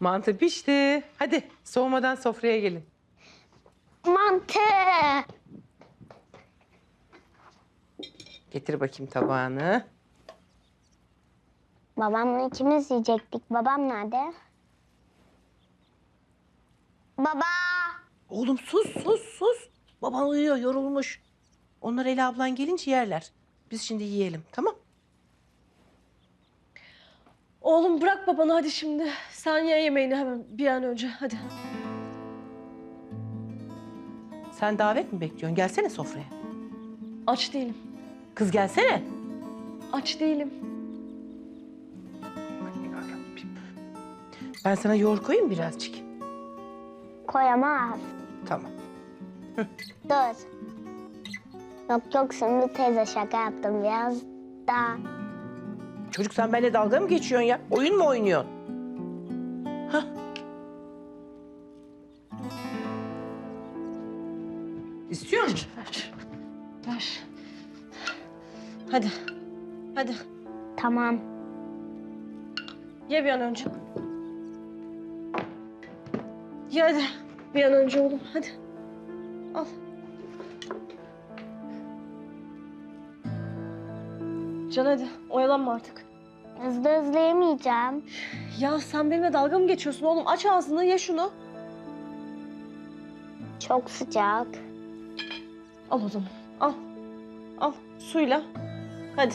Mantı pişti. Hadi soğumadan sofraya gelin. Mantı. Getir bakayım tabağını. Babamla ikimiz yiyecektik. Babam nerede? Baba. Oğlum sus sus sus. Baban uyuyor yorulmuş. Onlar Ela ablan gelince yerler. Biz şimdi yiyelim tamam? Oğlum bırak babanı hadi şimdi. Sen ye yemeğini hemen bir an önce hadi. Sen davet mi bekliyorsun? Gelsene sofraya. Aç değilim. Kız gelsene. Aç değilim. Ben sana yoğurt koyayım birazcık. Koyamaz. Tamam. Dur. Yok yok şimdi teyze şaka yaptım biraz da. Çocuk sen benimle dalga mı geçiyorsun ya? Oyun mu oynuyorsun? Hah. İstiyor musun? Ver. Ver. Hadi. Hadi. Tamam. Ye bir an önce. Ye hadi. Bir an önce oğlum hadi. Al. Can hadi oyalanma artık. Hızlı hızlı yemeyeceğim. Ya sen benimle dalga mı geçiyorsun oğlum? Aç ağzını ye şunu. Çok sıcak. Al o zaman. Al. Al suyla. Hadi.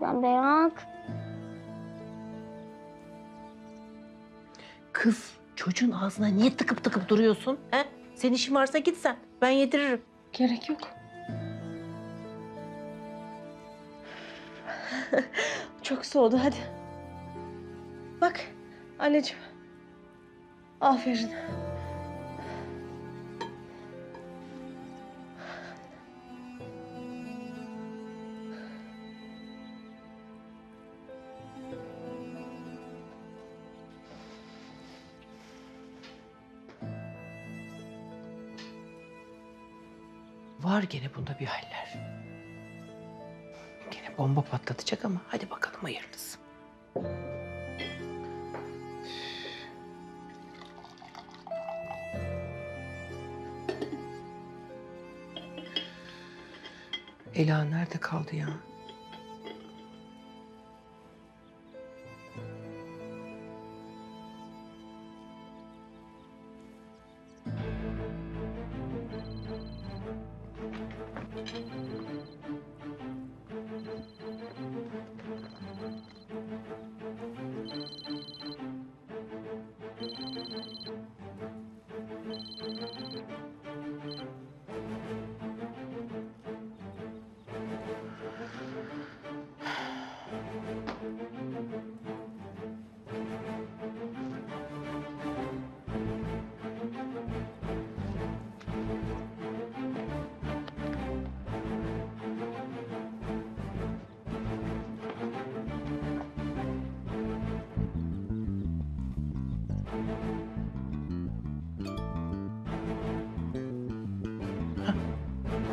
Ben bırak. Kız çocuğun ağzına niye tıkıp tıkıp duruyorsun? He? Senin işin varsa git sen. Ben yediririm. Gerek yok. Çok soğudu hadi. Bak anneciğim. Aferin. Var gene bunda bir haller. Bomba patlatacak ama hadi bakalım hayırlısı. Ela nerede kaldı ya?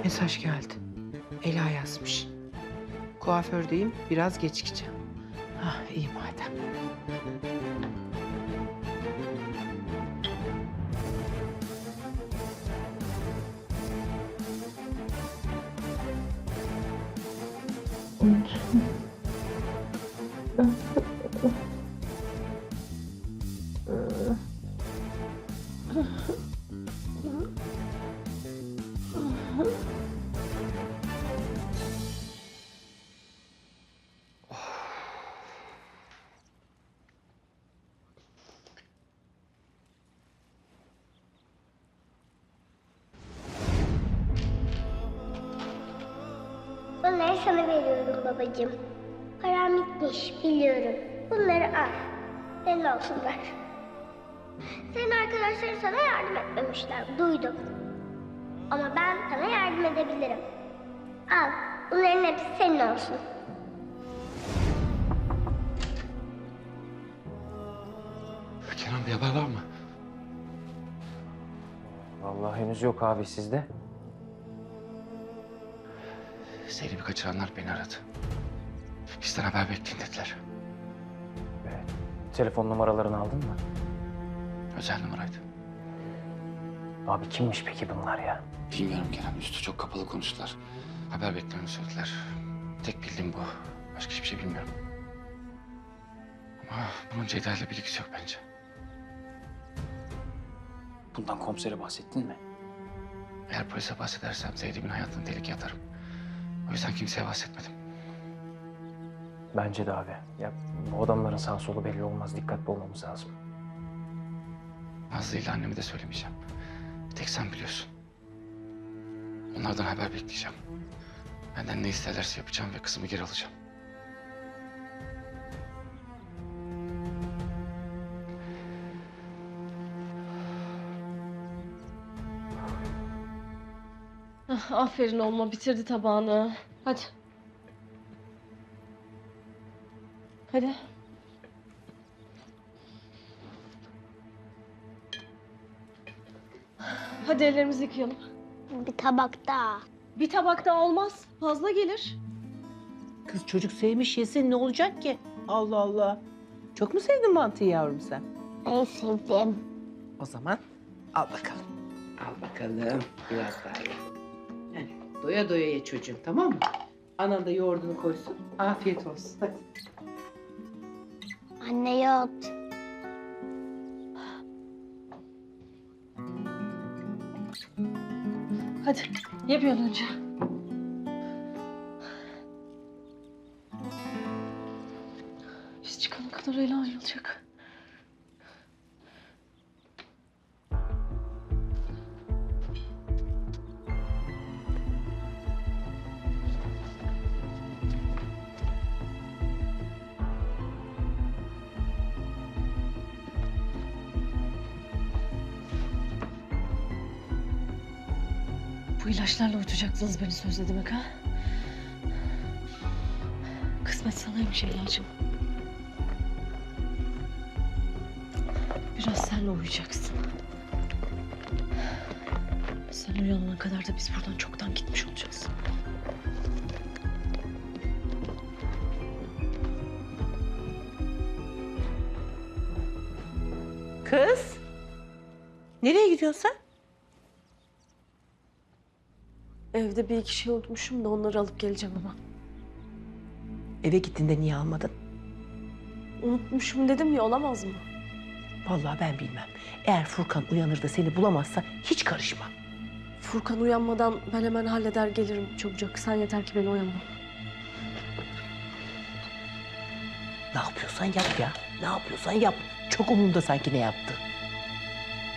Mesaj geldi. Ela yazmış. Kuafördeyim, biraz gecikeceğim. Ah iyi madem. Bunları sana veriyorum babacığım. Param bitmiş biliyorum. Bunları al. Senin olsunlar. Senin arkadaşların sana yardım etmemişler. Duydum. Ama ben sana yardım edebilirim. Al. Bunların hepsi senin olsun. Kenan bir haber var mı? Vallahi henüz yok abi sizde. Zeynep'i kaçıranlar beni aradı. Bizden haber bekleyin dediler. Telefon numaralarını aldın mı? Özel numaraydı. Abi kimmiş peki bunlar ya? Bilmiyorum Kenan. Üstü çok kapalı konuştular. Haber beklememi söylediler. Tek bildiğim bu. Başka hiçbir şey bilmiyorum. Ama bunun Ceyda ile bir ilgisi yok bence. Bundan komisere bahsettin mi? Eğer polise bahsedersem Zeynep'in hayatını tehlikeye atarım. O yüzden kimseye bahsetmedim. Bence de abi. Ya bu adamların sağ solu belli olmaz. Dikkatli olmamız lazım. Nazlı ile anneme de söylemeyeceğim. Tek sen biliyorsun. Onlardan haber bekleyeceğim. Benden ne isterlerse yapacağım ve kızımı geri alacağım. Aferin olma bitirdi tabağını. Hadi. Hadi. Hadi ellerimizi yıkayalım. Bir tabak daha. Bir tabak daha olmaz. Fazla gelir. Kız çocuk sevmiş yesin ne olacak ki? Allah Allah. Çok mu sevdin mantıyı yavrum sen? En sevdiğim. O zaman al bakalım. Al bakalım. Biraz daha Doya doya ye çocuğum tamam mı? Anan da yoğurdunu koysun. Afiyet olsun. Hadi. Anne yoğurt. Hadi. Ye bir an önce. Biz çıkana kadar Ela ayrılacak. Bu ilaçlarla uyutacaktınız beni sözle demek ha? Kısmet sanaymış Ela'cığım. Biraz senle uyuyacaksın. Sen uyanana kadar da biz buradan çoktan gitmiş olacağız. Kız. Nereye gidiyorsun sen? Evde bir iki şey unutmuşum da onları alıp geleceğim ama. Eve gittiğinde niye almadın? Unutmuşum dedim ya olamaz mı? Vallahi ben bilmem. Eğer Furkan uyanır da seni bulamazsa hiç karışma. Furkan uyanmadan ben hemen halleder gelirim çabucak. Sen yeter ki beni uyanma. Ne yapıyorsan yap ya. Ne yapıyorsan yap. Çok umurumda sanki ne yaptı.